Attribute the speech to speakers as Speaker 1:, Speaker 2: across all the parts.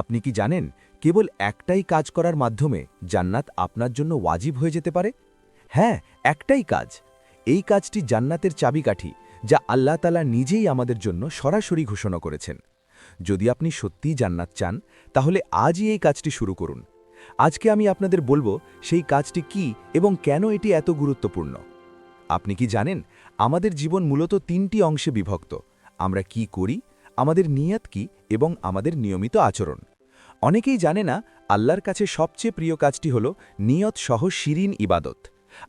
Speaker 1: আপনি কি জানেন, কেবল একটাই কাজ করার মাধ্যমে জান্নাত আপনার জন্য ওয়াজিব হয়ে যেতে পারে? হ্যাঁ একটাই কাজ। এই কাজটি জান্নাতের চাবিকাঠি, যা আল্লাহ তালা নিজেই আমাদের জন্য সরাসরি ঘোষণা করেছেন। যদি আপনি সত্যিই জান্নাত চান, তাহলে আজই এই কাজটি শুরু করুন। আজকে আমি আপনাদের বলব, সেই কাজটি কি এবং কেন এটি এত গুরুত্বপূর্ণ? আপনি কি জানেন, আমাদের জীবন মূলত তিনটি অংশে বিভক্ত। আমরা কি করি আমাদের নিয়ত কি এবং আমাদের নিয়মিত আচরণ? অনেকেই জানে না আল্লাহর কাছে সবচেয়ে প্রিয় কাজটি হল নিয়ত সহ শিরিন ইবাদত।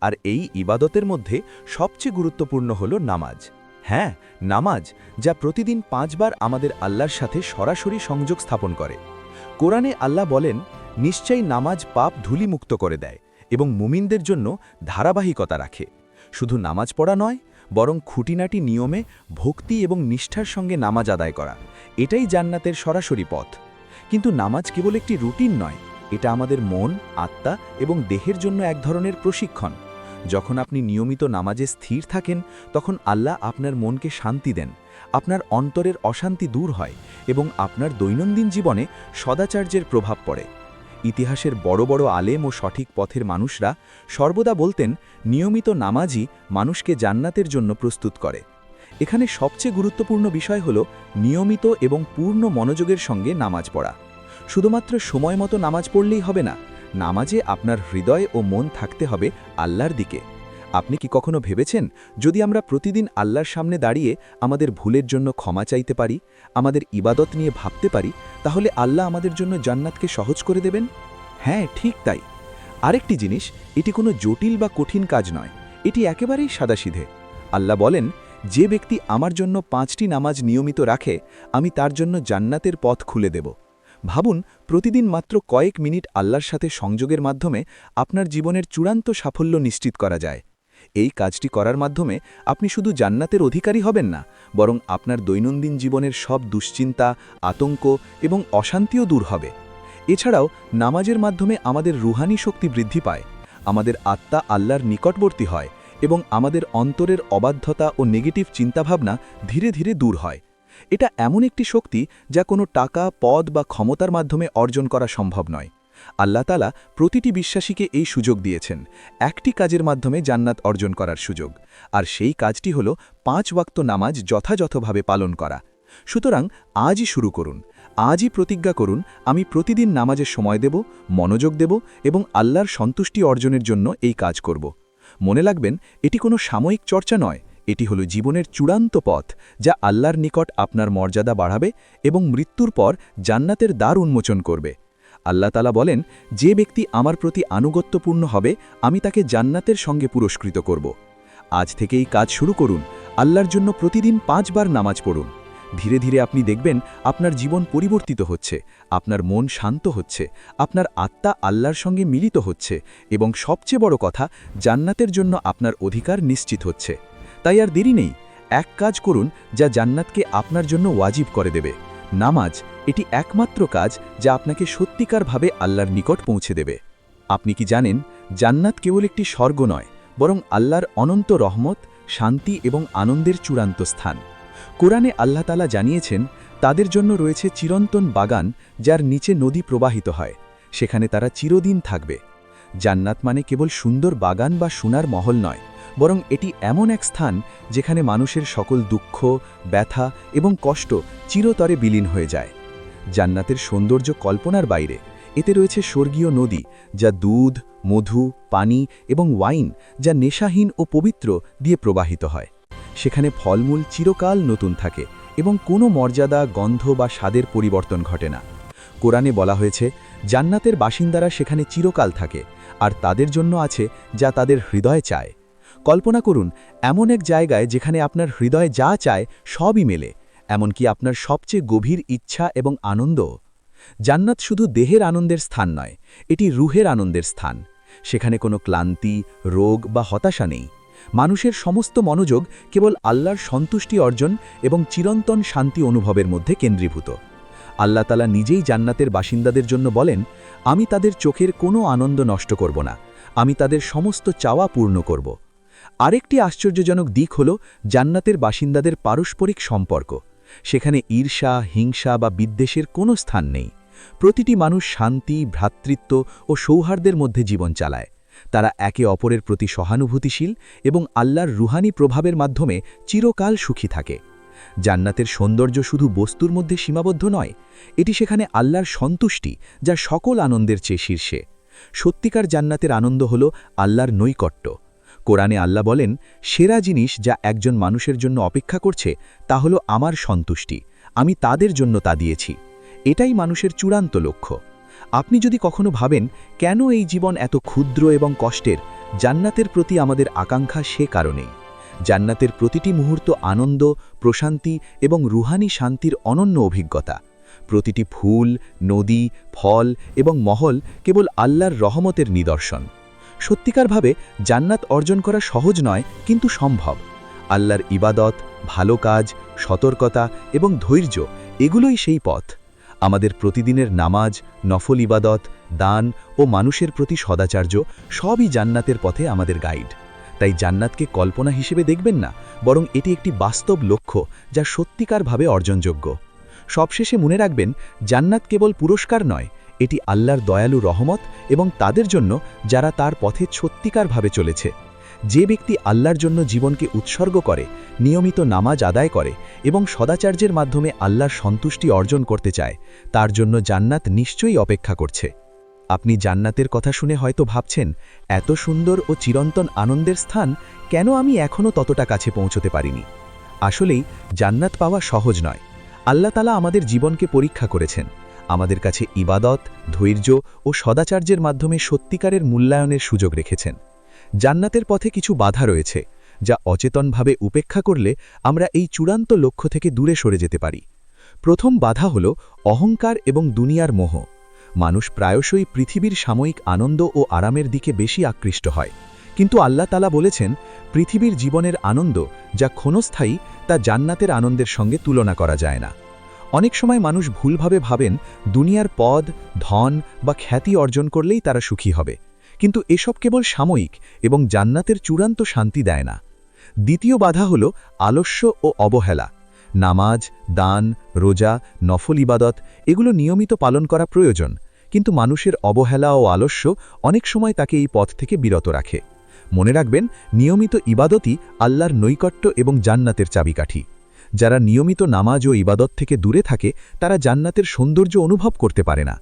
Speaker 1: আর এই ইবাদতের মধ্যে সবচেয়ে গুরুত্বপূর্ণ হল নামাজ। হ্যাঁ নামাজ যা প্রতিদিন পাঁচবার আমাদের আল্লাহর সাথে সরাসরি সংযোগ স্থাপন করে। কোরআনে আল্লাহ বলেন, নিশ্চয়ই নামাজ পাপ ধুলিমুক্ত করে দেয় এবং মুমিনদের জন্য ধারাবাহিকতা রাখে। শুধু নামাজ পড়া নয় বরং খুঁটিনাটি নিয়মে ভক্তি এবং নিষ্ঠার সঙ্গে নামাজ আদায় করা। এটাই জান্নাতের সরাসরি পথ। কিন্তু নামাজ কেবল একটি রুটিন নয়, এটা আমাদের মন, আত্মা এবং দেহের জন্য এক ধরনের প্রশিক্ষণ। যখন আপনি নিয়মিত নামাজে স্থির থাকেন, তখন আল্লাহ আপনার মনকে শান্তি দেন, আপনার অন্তরের অশান্তি দূর হয় এবং আপনার দৈনন্দিন জীবনে সদাচার্যের প্রভাব পড়ে। ইতিহাসের বড় বড় আলেম ও সঠিক পথের মানুষরা সর্বদা বলতেন, নিয়মিত নামাজই মানুষকে জান্নাতের জন্য প্রস্তুত করে। এখানে সবচেয়ে গুরুত্বপূর্ণ বিষয় হল নিয়মিত এবং পূর্ণ মনোযোগের সঙ্গে নামাজ পড়া। শুধুমাত্র সময় মতো নামাজ পড়লেই হবে না, নামাজে আপনার হৃদয় ও মন থাকতে হবে আল্লাহর দিকে। আপনি কি কখনো ভেবেছেন, যদি আমরা প্রতিদিন আল্লাহর সামনে দাঁড়িয়ে আমাদের ভুলের জন্য ক্ষমা চাইতে পারি, আমাদের ইবাদত নিয়ে ভাবতে পারি, তাহলে আল্লাহ আমাদের জন্য জান্নাতকে সহজ করে দেবেন? হ্যাঁ ঠিক তাই। আরেকটি জিনিস, এটি কোনো জটিল বা কঠিন কাজ নয়, এটি একেবারেই সাদাসিধে। আল্লাহ বলেন, যে ব্যক্তি আমার জন্য পাঁচটি নামাজ নিয়মিত রাখে, আমি তার জন্য জান্নাতের পথ খুলে দেব। ভাবুন, প্রতিদিন মাত্র কয়েক মিনিট আল্লাহর সাথে সংযোগের মাধ্যমে আপনার জীবনের চূড়ান্ত সাফল্য নিশ্চিত করা যায়। এই কাজটি করার মাধ্যমে আপনি শুধু জান্নাতের অধিকারী হবেন না, বরং আপনার দৈনন্দিন জীবনের সব দুশ্চিন্তা, আতঙ্ক এবং অশান্তিও দূর হবে। এছাড়াও, নামাজের মাধ্যমে আমাদের রুহানি শক্তি বৃদ্ধি পায়, আমাদের আত্মা আল্লাহর নিকটবর্তী হয় এবং আমাদের অন্তরের অবাধ্যতা ও নেগেটিভ চিন্তাভাবনা ধীরে ধীরে দূর হয়। এটা এমন একটি শক্তি যা কোনো টাকা, পদ বা ক্ষমতার মাধ্যমে অর্জন করা সম্ভব নয়। আল্লাহ তালা প্রতিটি বিশ্বাসীকে এই সুযোগ দিয়েছেন, একটি কাজের মাধ্যমে জান্নাত অর্জন করার সুযোগ। আর সেই কাজটি হল পাঁচ ওয়াক্ত নামাজ যথাযথভাবে পালন করা। সুতরাং আজই শুরু করুন, আজই প্রতিজ্ঞা করুন, আমি প্রতিদিন নামাজের সময় দেব, মনোযোগ দেব এবং আল্লাহর সন্তুষ্টি অর্জনের জন্য এই কাজ করব। মনে লাগবেন এটি কোনো সাময়িক চর্চা নয়, এটি হলো জীবনের চূড়ান্ত পথ, যা আল্লাহর নিকট আপনার মর্যাদা বাড়াবে এবং মৃত্যুর পর জান্নাতের দ্বার উন্মোচন করবে। আল্লাহ তালা বলেন, যে ব্যক্তি আমার প্রতি আনুগত্যপূর্ণ হবে, আমি তাকে জান্নাতের সঙ্গে পুরস্কৃত করব। আজ থেকেই কাজ শুরু করুন, আল্লাহর জন্য প্রতিদিন পাঁচবার নামাজ পড়ুন। ধীরে ধীরে আপনি দেখবেন, আপনার জীবন পরিবর্তিত হচ্ছে, আপনার মন শান্ত হচ্ছে, আপনার আত্মা আল্লাহর সঙ্গে মিলিত হচ্ছে এবং সবচেয়ে বড় কথা, জান্নাতের জন্য আপনার অধিকার নিশ্চিত হচ্ছে। তাই আর দেরি নেই, এক কাজ করুন, যা জান্নাতকে আপনার জন্য ওয়াজিব করে দেবে। নামাজ এটি একমাত্র কাজ যা আপনাকে সত্যিকারভাবে আল্লাহর নিকট পৌঁছে দেবে। আপনি কি জানেন, জান্নাত কেবল একটি স্বর্গ নয়, বরং আল্লাহর অনন্ত রহমত, শান্তি এবং আনন্দের চূড়ান্ত স্থান। কোরআনে আল্লাহ তালা জানিয়েছেন, তাদের জন্য রয়েছে চিরন্তন বাগান যার নিচে নদী প্রবাহিত হয়, সেখানে তারা চিরদিন থাকবে। জান্নাত মানে কেবল সুন্দর বাগান বা সোনার মহল নয়, বরং এটি এমন এক স্থান যেখানে মানুষের সকল দুঃখ, ব্যথা এবং কষ্ট চিরতরে বিলীন হয়ে যায়। জান্নাতের সৌন্দর্য কল্পনার বাইরে। এতে রয়েছে স্বর্গীয় নদী, যা দুধ, মধু, পানি এবং ওয়াইন, যা নেশাহীন ও পবিত্র দিয়ে প্রবাহিত হয়। সেখানে ফলমূল চিরকাল নতুন থাকে এবং কোনো মর্যাদা, গন্ধ বা স্বাদের পরিবর্তন ঘটে না। কোরআনে বলা হয়েছে, জান্নাতের বাসিন্দারা সেখানে চিরকাল থাকে, আর তাদের জন্য আছে যা তাদের হৃদয় চায়। কল্পনা করুন, এমন এক জায়গায় যেখানে আপনার হৃদয় যা চায় সবই মেলে। এমনকি আপনার সবচেয়ে গভীর ইচ্ছা এবং আনন্দ। জান্নাত শুধু দেহের আনন্দের স্থান নয়, এটি রুহের আনন্দের স্থান। সেখানে কোনো ক্লান্তি, রোগ বা হতাশা নেই। মানুষের সমস্ত মনোযোগ কেবল আল্লাহর সন্তুষ্টি অর্জন এবং চিরন্তন শান্তি অনুভবের মধ্যে কেন্দ্রীভূত। আল্লাহ তালা নিজেই জান্নাতের বাসিন্দাদের জন্য বলেন, আমি তাদের চোখের কোনো আনন্দ নষ্ট করব না। আমি তাদের সমস্ত চাওয়া পূর্ণ করব। আরেকটি আশ্চর্যজনক দিক হল জান্নাতের বাসিন্দাদের পারস্পরিক সম্পর্ক। সেখানে ঈর্ষা, হিংসা বা বিদ্বেষের কোনো স্থান নেই।
Speaker 2: প্রতিটি মানুষ শান্তি, ভ্রাতৃত্ব ও সৌহার্দ্যের মধ্যে জীবন চালায়। তারা একে অপরের প্রতি সহানুভূতিশীল এবং আল্লাহর রুহানি প্রভাবের মাধ্যমে চিরকাল সুখী থাকে। জান্নাতের সৌন্দর্য শুধু বস্তুর মধ্যে সীমাবদ্ধ নয়, এটি সেখানে আল্লাহর সন্তুষ্টি যা সকল আনন্দের চেয়ে শীর্ষে। সত্যিকার জান্নাতের আনন্দ হল আল্লাহর নৈকট্য। কোরআনে আল্লাহ বলেন, সেরা জিনিস যা একজন মানুষের জন্য অপেক্ষা করছে, তা হল আমার সন্তুষ্টি। আমি তাদের জন্য তা দিয়েছি। এটাই মানুষের চূড়ান্ত লক্ষ্য। আপনি যদি কখনো ভাবেন, কেন এই জীবন এত ক্ষুদ্র এবং কষ্টের, জান্নাতের প্রতি আমাদের আকাঙ্ক্ষা সে কারণেই। জান্নাতের প্রতিটি মুহূর্ত আনন্দ, প্রশান্তি এবং রুহানি শান্তির অনন্য অভিজ্ঞতা। প্রতিটি ফুল, নদী, ফল এবং মহল কেবল আল্লাহর রহমতের নিদর্শন। সত্যিকারভাবে জান্নাত অর্জন করা সহজ নয়, কিন্তু সম্ভব। আল্লাহর ইবাদত, ভালো কাজ, সতর্কতা এবং ধৈর্য, এগুলোই সেই পথ। আমাদের প্রতিদিনের নামাজ, নফল ইবাদত, দান ও মানুষের প্রতি সদাচার্য সবই জান্নাতের পথে আমাদের গাইড। তাই জান্নাতকে কল্পনা হিসেবে দেখবেন না, বরং এটি একটি বাস্তব লক্ষ্য যা সত্যিকারভাবে অর্জনযোগ্য। সবশেষে মনে রাখবেন, জান্নাত কেবল পুরস্কার নয় এটি আল্লাহর দয়ালু রহমত এবং তাদের জন্য যারা তার পথে সত্যিকারভাবে চলেছে। যে ব্যক্তি আল্লাহর জন্য জীবনকে উৎসর্গ করে, নিয়মিত নামাজ আদায় করে এবং সদাচার্যের মাধ্যমে আল্লাহর সন্তুষ্টি অর্জন করতে চায়, তার জন্য জান্নাত নিশ্চয়ই অপেক্ষা করছে। আপনি জান্নাতের কথা শুনে হয়তো ভাবছেন, এত সুন্দর ও চিরন্তন আনন্দের স্থান, কেন আমি এখনও ততটা কাছে পৌঁছতে পারিনি? আসলেই জান্নাত পাওয়া সহজ নয়। আল্লাহ তালা আমাদের জীবনকে পরীক্ষা করেছেন। আমাদের কাছে ইবাদত, ধৈর্য ও সদাচার্যের মাধ্যমে সত্যিকারের মূল্যায়নের সুযোগ রেখেছেন। জান্নাতের পথে কিছু বাধা রয়েছে, যা অচেতনভাবে উপেক্ষা করলে আমরা এই চূড়ান্ত লক্ষ্য থেকে দূরে সরে যেতে পারি। প্রথম বাধা হল অহংকার এবং দুনিয়ার মোহ। মানুষ প্রায়শই পৃথিবীর সাময়িক আনন্দ ও আরামের দিকে বেশি আকৃষ্ট হয়। কিন্তু আল্লাহ তালা বলেছেন, পৃথিবীর জীবনের আনন্দ যা ক্ষণস্থায়ী তা জান্নাতের আনন্দের সঙ্গে তুলনা করা যায় না। অনেক সময় মানুষ ভুলভাবে ভাবেন দুনিয়ার পদ, ধন বা খ্যাতি অর্জন করলেই তারা সুখী হবে। কিন্তু এসব কেবল সাময়িক এবং জান্নাতের চূড়ান্ত শান্তি দেয় না। দ্বিতীয় বাধা হল আলস্য ও অবহেলা। নামাজ, দান, রোজা, নফল ইবাদত এগুলো নিয়মিত পালন করা প্রয়োজন। কিন্তু মানুষের অবহেলা ও আলস্য অনেক সময় তাকে এই পথ থেকে বিরত রাখে। মনে রাখবেন, নিয়মিত ইবাদতই আল্লাহর নৈকট্য এবং জান্নাতের চাবিকাঠি। যারা নিয়মিত নামাজ ও ইবাদত থেকে দূরে থাকে, তারা জান্নাতের সৌন্দর্য অনুভব করতে পারে না।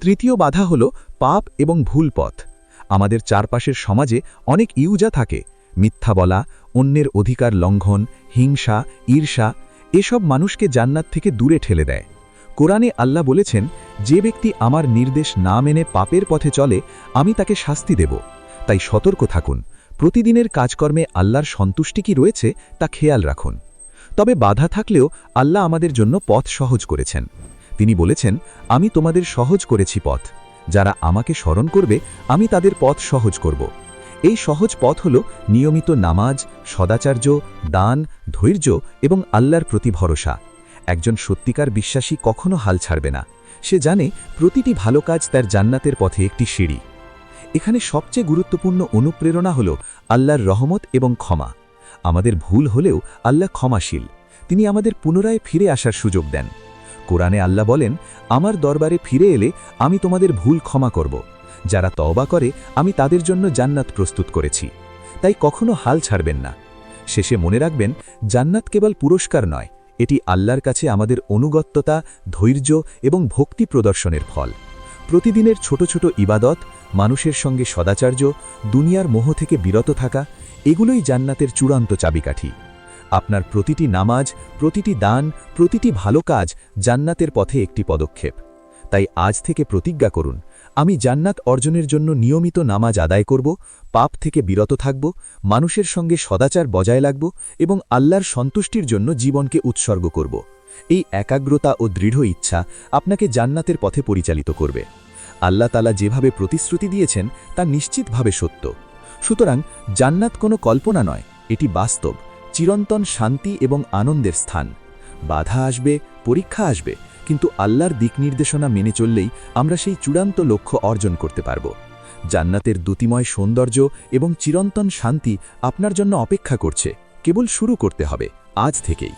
Speaker 2: তৃতীয় বাধা হল পাপ এবং ভুল পথ। আমাদের চারপাশের সমাজে অনেক ইউজা থাকে। মিথ্যা বলা, অন্যের অধিকার লঙ্ঘন, হিংসা, ঈর্ষা, এসব মানুষকে জান্নাত থেকে দূরে ঠেলে দেয়। কোরআনে আল্লাহ বলেছেন, যে ব্যক্তি আমার নির্দেশ না মেনে পাপের পথে চলে, আমি তাকে শাস্তি দেব। তাই সতর্ক থাকুন। প্রতিদিনের কাজকর্মে আল্লাহর সন্তুষ্টি কি রয়েছে, তা খেয়াল রাখুন। তবে বাধা থাকলেও আল্লাহ আমাদের জন্য পথ সহজ করেছেন। তিনি বলেছেন, আমি তোমাদের সহজ করেছি পথ। যারা আমাকে স্মরণ করবে, আমি তাদের পথ সহজ করব। এই সহজ পথ হল নিয়মিত নামাজ, সদাচার্য, দান, ধৈর্য এবং আল্লাহর প্রতি ভরসা। একজন সত্যিকার বিশ্বাসী কখনো হাল ছাড়বে না। সে জানে প্রতিটি ভালো কাজ তার জান্নাতের পথে একটি সিঁড়ি। এখানে সবচেয়ে গুরুত্বপূর্ণ অনুপ্রেরণা হল আল্লাহর রহমত এবং ক্ষমা। আমাদের ভুল হলেও আল্লাহ ক্ষমাশীল। তিনি আমাদের পুনরায় ফিরে আসার সুযোগ দেন। কোরআনে আল্লাহ বলেন, আমার দরবারে ফিরে এলে আমি তোমাদের ভুল ক্ষমা করব। যারা তওবা করে, আমি তাদের জন্য জান্নাত প্রস্তুত করেছি। তাই কখনো হাল ছাড়বেন না। শেষে মনে রাখবেন, জান্নাত কেবল পুরস্কার নয়, এটি আল্লাহর কাছে আমাদের অনুগত্যতা, ধৈর্য এবং ভক্তি প্রদর্শনের ফল। প্রতিদিনের ছোট ছোট ইবাদত মানুষের সঙ্গে সদাচার্য, দুনিয়ার মোহ থেকে বিরত থাকা, এগুলোই জান্নাতের চূড়ান্ত চাবিকাঠি। আপনার প্রতিটি নামাজ, প্রতিটি দান, প্রতিটি ভালো কাজ জান্নাতের পথে একটি পদক্ষেপ। তাই আজ থেকে প্রতিজ্ঞা করুন, আমি জান্নাত অর্জনের জন্য নিয়মিত নামাজ আদায় করব, পাপ থেকে বিরত থাকব, মানুষের সঙ্গে সদাচার বজায় রাখব এবং আল্লাহর সন্তুষ্টির জন্য জীবনকে উৎসর্গ করব। এই একাগ্রতা ও দৃঢ় ইচ্ছা আপনাকে জান্নাতের পথে পরিচালিত করবে। আল্লাহ তালা যেভাবে প্রতিশ্রুতি দিয়েছেন, তা নিশ্চিতভাবে সত্য। সুতরাং জান্নাত কোনো কল্পনা নয়, এটি বাস্তব, চিরন্তন শান্তি এবং আনন্দের স্থান। বাধা আসবে, পরীক্ষা আসবে, কিন্তু আল্লাহর দিক নির্দেশনা মেনে চললেই আমরা সেই চূড়ান্ত লক্ষ্য অর্জন করতে পারব। জান্নাতের দ্যুতিময় সৌন্দর্য এবং চিরন্তন শান্তি আপনার জন্য অপেক্ষা করছে, কেবল শুরু করতে হবে, আজ থেকেই।